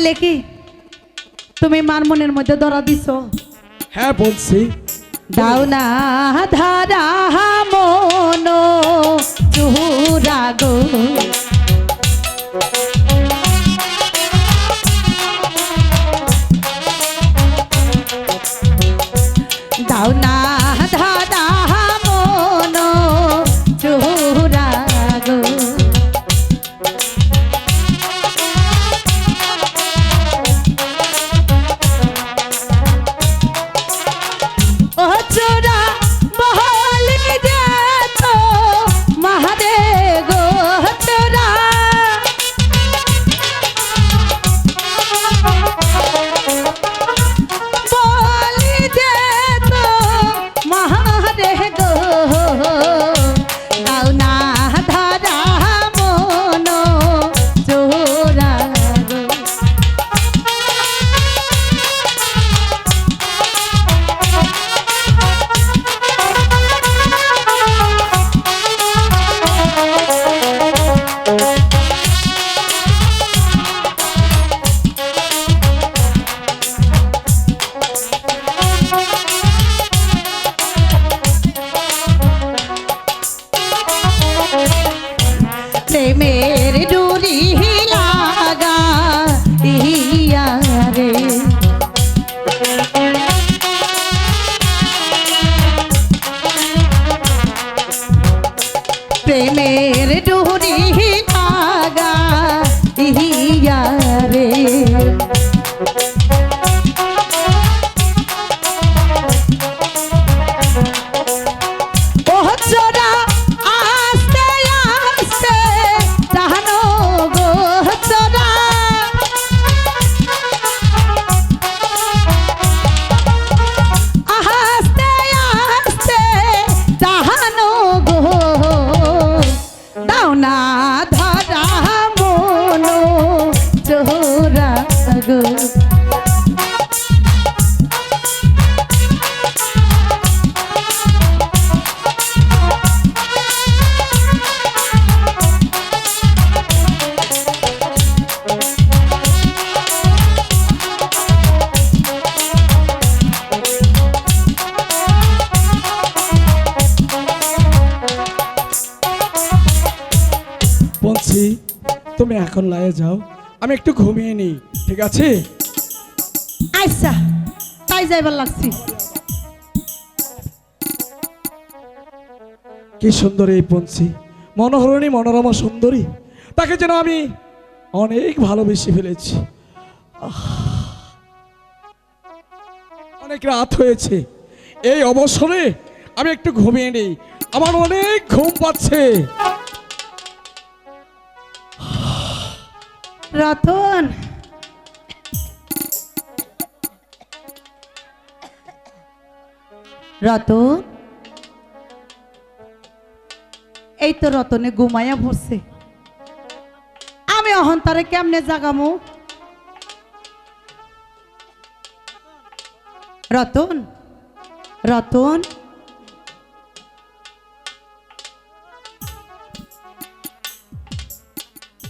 তাইলে কি? তুমি মার মনের মধ্যে ধরা দিছো। হ্যাঁ বলছি। দাও না ধারা মন চুরা গো। দাও না প্রেমের ডুরি বলছি তুমি এখন লায়ে যাও আমি একটু ঘুমিয়ে নিই ঠিক আছে? আচ্ছা তাই যাইবার লাগছি। কি সুন্দর এই পঞ্চি মনোহরণী মনোরমা সুন্দরী তাকে যেন আমি অনেক ভালোবেসে ফেলেছি। অনেক রাত হয়েছে এই অবসরে আমি একটু ঘুমিয়ে নেই আমার অনেক ঘুম পাচ্ছে। রতন। রতন। এই তো রতনে ঘুমাইয়া পড়ছে। আমি অহন তারে কেমনে জাগামু? রতন রতন।